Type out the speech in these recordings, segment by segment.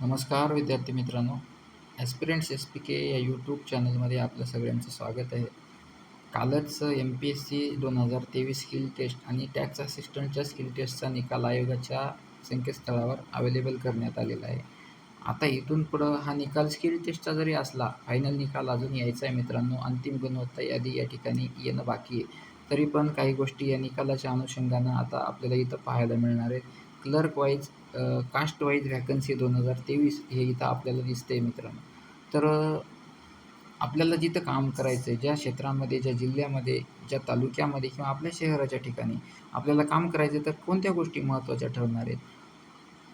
नमस्कार विद्यार्थी मित्रांनो. ॲस्पिरंट्स एस पी के या यूट्यूब चॅनलमध्ये आपलं सगळ्यांचं स्वागत आहे. कालच एम पी एस सी दोन हजार तेवीस स्किल टेस्ट आणि टॅक्स असिस्टंटच्या स्किल टेस्टचा निकाल आयोगाच्या संकेतस्थळावर अवेलेबल करण्यात आलेला आहे. आता इथून पुढं हा निकाल स्किल टेस्टचा जरी असला फायनल निकाल अजून यायचा आहे मित्रांनो. अंतिम गुणवत्ता यादी या ठिकाणी येणं बाकी आहे. तरी पण काही गोष्टी या निकालाच्या अनुषंगानं आता आपल्याला इथं पाहायला मिळणार आहेत. Clerk wise caste wise vacancy दोन हजार तेवीस हे इथं आपल्याला दिसते आहे मित्रांनो. तर आपल्याला जिथं काम करायचं आहे ज्या क्षेत्रामध्ये ज्या जिल्ह्यामध्ये ज्या तालुक्यामध्ये किंवा आपल्या शहराच्या ठिकाणी आपल्याला काम करायचं आहे तर कोणत्या गोष्टी महत्त्वाच्या ठरणार आहेत?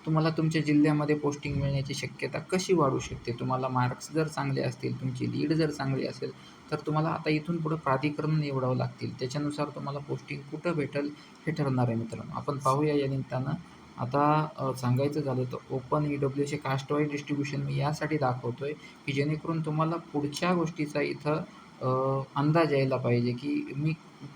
तुम्हाला तुमच्या जिल्ह्यामध्ये पोस्टिंग मिळण्याची शक्यता कशी वाढू शकते? तुम्हाला मार्क्स जर चांगले असतील तुमची लीड जर चांगली असेल तर तुम्हाला आता इथून पुढं प्राधिकरण निवडावं लागतील. त्याच्यानुसार तुम्हाला पोस्टिंग कुठं भेटेल हे ठरणार आहे मित्रांनो. आपण पाहूया या निमित्तानं आता सांगायचं झालं तर ओपन ई डब्ल्यूचे कास्टवाईज डिस्ट्रीब्युशन मी यासाठी दाखवतो आहे की जेणेकरून तुम्हाला पुढच्या गोष्टीचा इथं अंदाज यायला पाहिजे की मी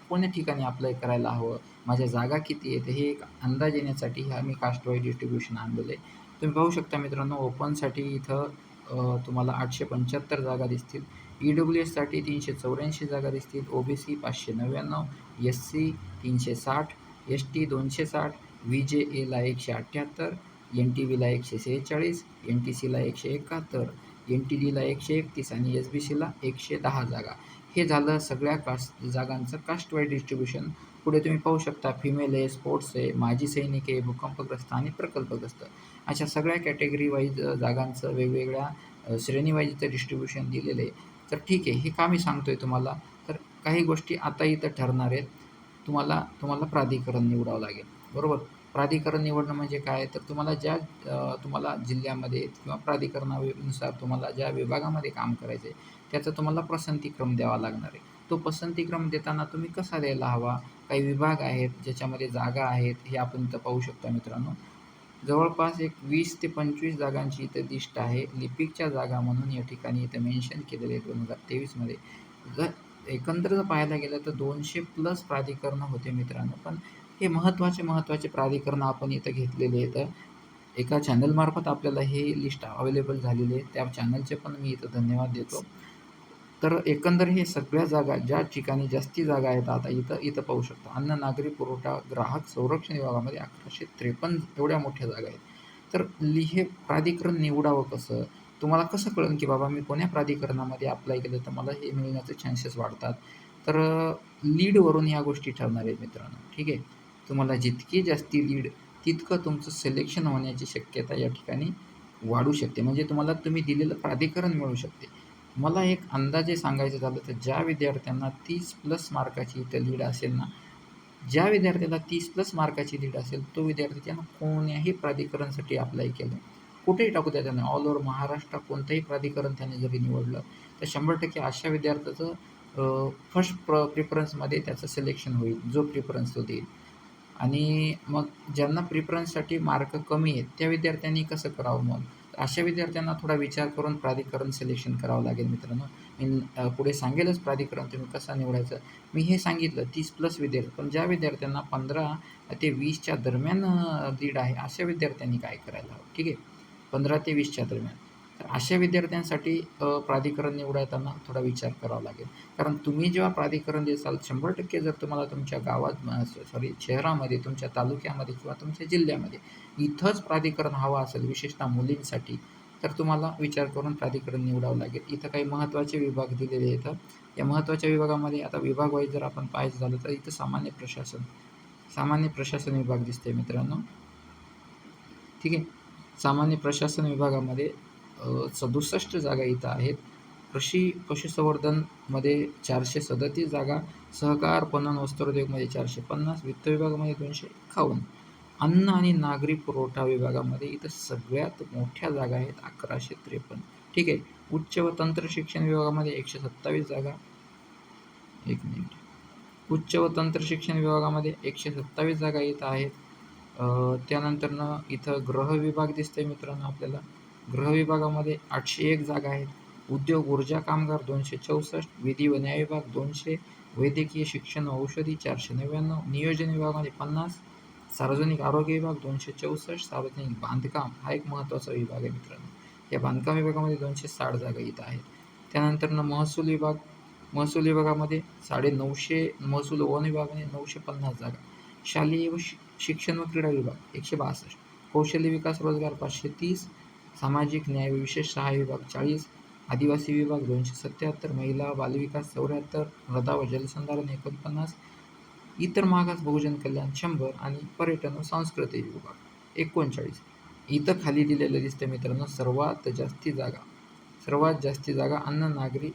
कोण्या ठिकाणी अप्लाय करायला हवं माझ्या जागा किती आहेत हे एक अंदाज येण्यासाठी हा मी कास्टवाईज डिस्ट्रीब्युशन आणलेलं आहे. तुम्ही पाहू शकता मित्रांनो ओपनसाठी इथं तुम्हाला आठशे पंच्याहत्तर जागा दिसतील. ई डब्ल्यू एससाठी तीनशे चौऱ्याऐंशी जागा दिसतील. ओ बी सी पाचशे नव्याण्णव एस सी तीनशे साठ एस टी दोनशे साठ व्ही जे एला एकशे अठ्ठ्याहत्तर एन टी व्हीला एकशे सेहेचाळीस एन टी सीला एकशे एकाहत्तर एन टी डीला एकशे एकतीस आणि एस बी सीला एकशे दहा जागा. हे झालं सगळ्या कास्ट जागांचं कास्टवाईज डिस्ट्रीब्युशन पुढे तुम्ही पाहू शकता फिमेल आहे स्पोर्ट्स आहे माजी सैनिक आहे भूकंपग्रस्त आणि प्रकल्पग्रस्त. अशा सगळ्या कॅटेगरी वाईज जागांचं वेगवेगळ्या अ, श्रेणीवाईज इथं डिस्ट्रीब्युशन दिलेलं आहे. तर ठीक आहे हे का मी सांगतो आहे तुम्हाला. तर काही गोष्टी आता इथं ठरणार आहेत. तुम्हाला तुम्हाला प्राधिकरण निवडावं लागेल. बरोबर. प्राधिकरण निवडणं म्हणजे काय? तर तुम्हाला ज्या तुम्हाला जिल्ह्यामध्ये किंवा प्राधिकरणानुसार तुम्हाला ज्या विभागामध्ये काम करायचं आहे त्याचा तुम्हाला पसंतीक्रम द्यावा लागणार आहे. तो पसंतीक्रम देताना तुम्ही कसा द्यायला हवा? काही विभाग आहेत ज्याच्यामध्ये जागा आहेत हे आपण इथं पाहू शकता मित्रांनो. जवळपास एक वीस ते पंचवीस जागांची इथं लिस्ट आहे. लिपिकच्या जागा म्हणून या ठिकाणी इथं मेन्शन केलेले आहे दोन हजार तेवीसमध्ये. जर एकंदर जर पाहायला गेलं तर दोनशे प्लस प्राधिकरणं होते मित्रांनो. पण हे महत्त्वाचे महत्त्वाचे प्राधिकरणं आपण इथं घेतलेले आहेत. एका चॅनलमार्फत आपल्याला हे लिस्ट अवेलेबल झालेली आहे. त्या चॅनलचे पण मी इथं धन्यवाद देतो. तर एकंदर हे सगळ्या जागा ज्या ठिकाणी जास्ती जागा आहेत आता इथं इथं पाहू शकता. अन्न नागरी पुरवठा ग्राहक संरक्षण विभागामध्ये अकराशे त्रेपन्न एवढ्या मोठ्या जागा आहेत. तर लि हे प्राधिकरण निवडावं कसं? तुम्हाला कसं कळेल की बाबा मी कोण्या प्राधिकरणामध्ये अप्लाय केलं तर मला हे मिळण्याचे चान्सेस वाढतात? तर लीडवरून ह्या गोष्टी ठरणार आहेत मित्रांनो. ठीक आहे? तुम्हाला जितकी जास्ती लीड तितकं तुमचं सिलेक्शन होण्याची शक्यता या ठिकाणी वाढू शकते. म्हणजे तुम्हाला तुम्ही दिलेलं प्राधिकरण मिळू शकते. मला एक अंदाजे सांगायचं झालं तर ज्या विद्यार्थ्यांना तीस प्लस मार्काची इथं लीड असेल ना ज्या विद्यार्थ्याला तीस प्लस मार्काची लीड असेल तो विद्यार्थी त्यानं कोण्याही प्राधिकरणसाठी अप्लाय केलं. कुठेही टाकू द्या त्यांना. ऑल ओव्हर महाराष्ट्र कोणतंही प्राधिकरण त्याने जरी निवडलं तर शंभर टक्के अशा विद्यार्थ्याचं फर्स्ट प्र प्रिफरन्समध्ये त्याचं सिलेक्शन होईल जो प्रिफरन्स तो देईल. आणि मग ज्यांना प्रिफरन्ससाठी मार्क कमी आहेत त्या विद्यार्थ्यांनी कसं करावं मग? अशा विद्यार्थ्यांना थोडा विचार करून प्राधिकरण सिलेक्शन करावं लागेल मित्रांनो. मी पुढे सांगेलच प्राधिकरण तुम्ही कसं निवडायचं. मी हे सांगितलं तीस प्लस विद्यार्थी पण ज्या विद्यार्थ्यांना पंधरा ते वीसच्या दरम्यान लीड आहे अशा विद्यार्थ्यांनी काय करायला हवं? ठीक आहे? पंधरा ते वीसच्या दरम्यान. तर अशा विद्यार्थ्यांसाठी प्राधिकरण निवडताना थोडा विचार करावा लागेल. कारण तुम्ही जेव्हा प्राधिकरण देसाल शंभर टक्के जर तुम्हाला तुमच्या गावात सॉरी शहरामध्ये तुमच्या तालुक्यामध्ये किंवा तुमच्या जिल्ह्यामध्ये इथंच प्राधिकरण हवं असेल विशेषतः मुलींसाठी तर तुम्हाला विचार करून प्राधिकरण निवडावं लागेल. इथं काही महत्त्वाचे विभाग दिलेले आहेत. या महत्त्वाच्या विभागामध्ये आता विभाग वाईज जर आपण पाहायचं झालं तर इथं सामान्य प्रशासन सामान्य प्रशासन विभाग दिसते मित्रांनो. ठीक आहे? सामान्य प्रशासन विभागामध्ये सदुसष्ट जागा इथं आहेत. कृषी पशुसंवर्धनमध्ये चारशे सदतीस जागा सहकार पणन वस्त्रोद्योगमध्ये चारशे पन्नास वित्त विभागामध्ये दोनशे एकावन्न. अन्न आणि नागरी पुरवठा विभागामध्ये इथं सगळ्यात मोठ्या जागा आहेत अकराशे त्रेपन्न. ठीक आहे उच्च व तंत्र शिक्षण विभागामध्ये एकशे सत्तावीस जागा. एक मिनिट. उच्च व तंत्र शिक्षण विभागामध्ये एकशे सत्तावीस जागा इथं आहेत. त्यानंतरनं इथं ग्रहविभाग विभाग दिसतंय मित्रांनो आपल्याला. ग्रहविभागामध्ये आठशे एक जागा आहेत. उद्योग ऊर्जा कामगार दोनशे चौसष्ट विधी व न्याय विभाग दोनशे वैद्यकीय शिक्षण व औषधी चारशे नव्याण्णव नियोजन विभागामध्ये पन्नास सार्वजनिक आरोग्य विभाग दोनशे चौसष्ट सार्वजनिक बांधकाम हा एक महत्त्वाचा विभाग आहे मित्रांनो. या बांधकाम विभागामध्ये दोनशे साठ जागा इथं आहेत. त्यानंतरनं महसूल विभाग महसूल विभागामध्ये साडे नऊशे महसूल वन विभागामध्ये नऊशे पन्नास जागा. शालेय व शि शिक्षण व क्रीडा विभाग एकशे बासष्ट. कौशल्य विकास रोजगार पाचशे तीस. सामाजिक न्याय व विशेष सहाय्य विभाग चाळीस. आदिवासी विभाग दोनशे सत्याहत्तर. महिला बालविकास चौऱ्याहत्तर. मृदा व जलसंधारण एकोणपन्नास. इतर मागास बहुजन कल्याण शंभर. आणि पर्यटन व सांस्कृतिक विभाग एकोणचाळीस. इथं खाली दिलेलं दिसतं मित्रांनो सर्वात जास्ती जागा. सर्वात जास्ती जागा अन्न नागरी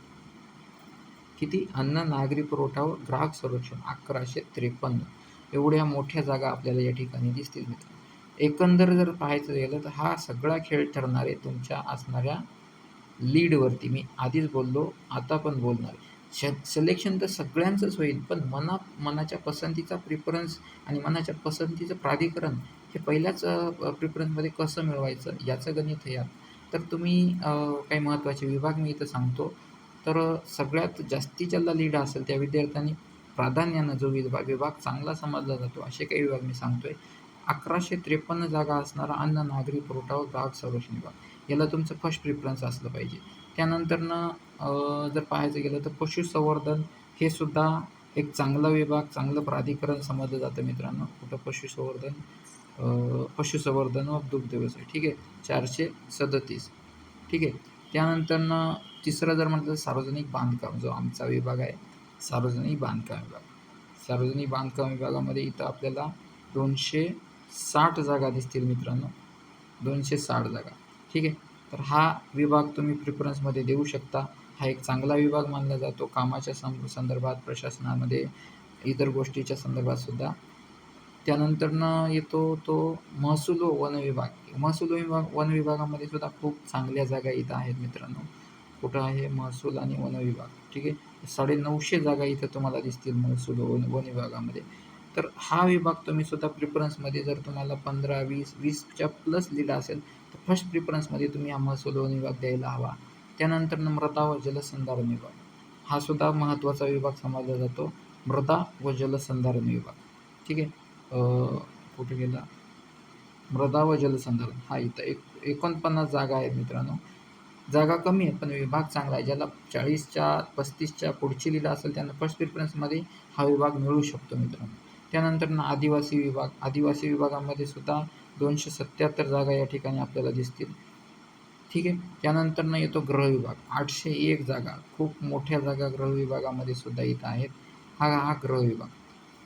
किती? अन्न नागरी पुरवठा व ग्राहक संरक्षण अकराशे त्रेपन्न. एवढ्या मोठ्या जागा आपल्याला या ठिकाणी दिसतील मित्र. एकंदर जर पाहायचं गेलं तर हा सगळा खेळ ठरणारे तुमच्या असणाऱ्या लीडवरती. मी आधीच बोललो आता पण बोलणार. श सिलेक्शन तर सगळ्यांचंच होईल पण मना मनाच्या पसंतीचा प्रिफरन्स आणि मनाच्या पसंतीचं प्राधिकरण हे पहिल्याच प्रिफरन्समध्ये कसं मिळवायचं याचं गणित हे तर तुम्ही काही महत्त्वाचे विभाग मी इथं सांगतो. तर सगळ्यात जास्ती ज्याला लीड असेल त्या विद्यार्थ्यांनी प्राधान्यानं जो विभाग विभाग चांगला समजला जातो असे काही विभाग मी सांगतो आहे अकराशे त्रेपन्न जागा असणारा अन्न नागरी पुरवठा व ग्राहक संरक्षण विभाग. याला तुमचं फर्स्ट प्रिफरन्स असलं पाहिजे. त्यानंतरनं जर पाहायचं गेलं तर पशुसंवर्धन हे सुद्धा एक चांगला विभाग चांगलं प्राधिकरण समजलं जातं मित्रांनो. कुठं पशुसंवर्धन पशुसंवर्धन व दुग्ध व्यवसाय. ठीक आहे? चारशे सदतीस. ठीक आहे? त्यानंतरनं तिसरं जर म्हटलं तर सार्वजनिक बांधकाम जो आमचा विभाग आहे सार्वजनिक बांधकाम विभाग सार्वजनिक बांधकाम विभागामध्ये इथं आपल्याला दोनशे साठ जागा दिसतील मित्रांनो. दोनशे साठ जागा. ठीक आहे? तर हा विभाग तुम्ही प्रिफरन्समध्ये देऊ शकता. हा एक चांगला विभाग मानला जातो. कामाच्या सं संदर्भात प्रशासनामध्ये इतर गोष्टीच्या संदर्भात सुद्धा. त्यानंतरनं येतो तो महसूल व वन विभाग. महसूल विभाग वन विभागामध्ये सुद्धा खूप चांगल्या जागा इथं आहेत मित्रांनो. कुठं आहे? महसूल आणि वन विभाग. ठीक आहे? साडे नऊशे जागा इथं तुम्हाला दिसतील महसूल वन वन विभागामध्ये तर हा विभाग तुम्ही सुद्धा प्रिफरन्समध्ये जर तुम्हाला पंधरा वीस वीसच्या प्लस लीड असेल तर फर्स्ट प्रिफरन्समध्ये तुम्ही हा महसूल वन विभाग द्यायला हवा. त्यानंतर मृदा व जलसंधारण विभाग. हा सुद्धा महत्त्वाचा विभाग समजला जातो. मृदा व जलसंधारण विभाग. ठीक आहे? कुठे गेला? मृदा व जलसंधारण हा इथं एक एकोणपन्नास जागा आहेत मित्रांनो. जागा कमी आहे पण विभाग चांगला आहे. ज्याला चाळीसच्या पस्तीसच्या पुढची लीड असेल त्यांना फर्स्ट प्रिफरन्समध्ये हा विभाग मिळू शकतो मित्रांनो. त्यानंतर ना आदिवासी विभाग. आदिवासी विभागामध्ये सुद्धा दोनशे सत्याहत्तर जागा या ठिकाणी आपल्याला दिसतील. ठीक आहे? त्यानंतरनं येतो ग्रह विभाग. आठशे एक जागा. खूप मोठ्या जागा ग्रह विभागामध्ये सुद्धा येत आहेत. हा हा ग्रह विभाग.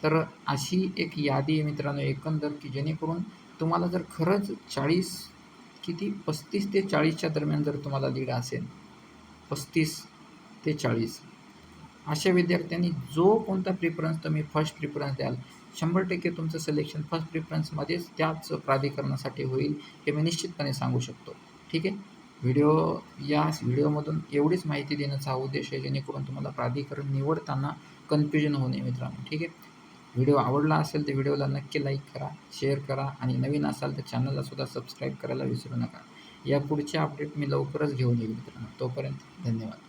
तर अशी एक यादी आहे मित्रांनो एकंदर की जेणेकरून तुम्हाला जर खरंच चाळीस किती? पस्तीस ते चाळीसच्या दरम्यान जर तुम्हाला लीड असेल पस्तीस ते चाळीस. अशा विद्यार्थ्यांनी जो कोणता प्रिफरन्स तुम्ही फर्स्ट प्रिफरन्स द्याल शंभर टक्के तुमचं सिलेक्शन फर्स्ट प्रिफरन्समध्येच त्याच प्राधिकरणासाठी होईल हे मी निश्चितपणे सांगू शकतो. ठीक आहे? व्हिडिओ या व्हिडिओमधून एवढीच माहिती देण्याचा उद्देश आहे जेणेकरून तुम्हाला प्राधिकरण निवडताना कन्फ्युजन होऊ नये मित्रांनो. ठीक आहे? व्हिडिओ आवडला असेल तर व्हिडिओला नक्की लाईक करा शेअर करा आणि नवीन असाल तर चॅनललासुद्धा सबस्क्राईब करायला विसरू नका. या पुढचे अपडेट मी लवकरच घेऊन येईल मित्रांनो. तोपर्यंत धन्यवाद.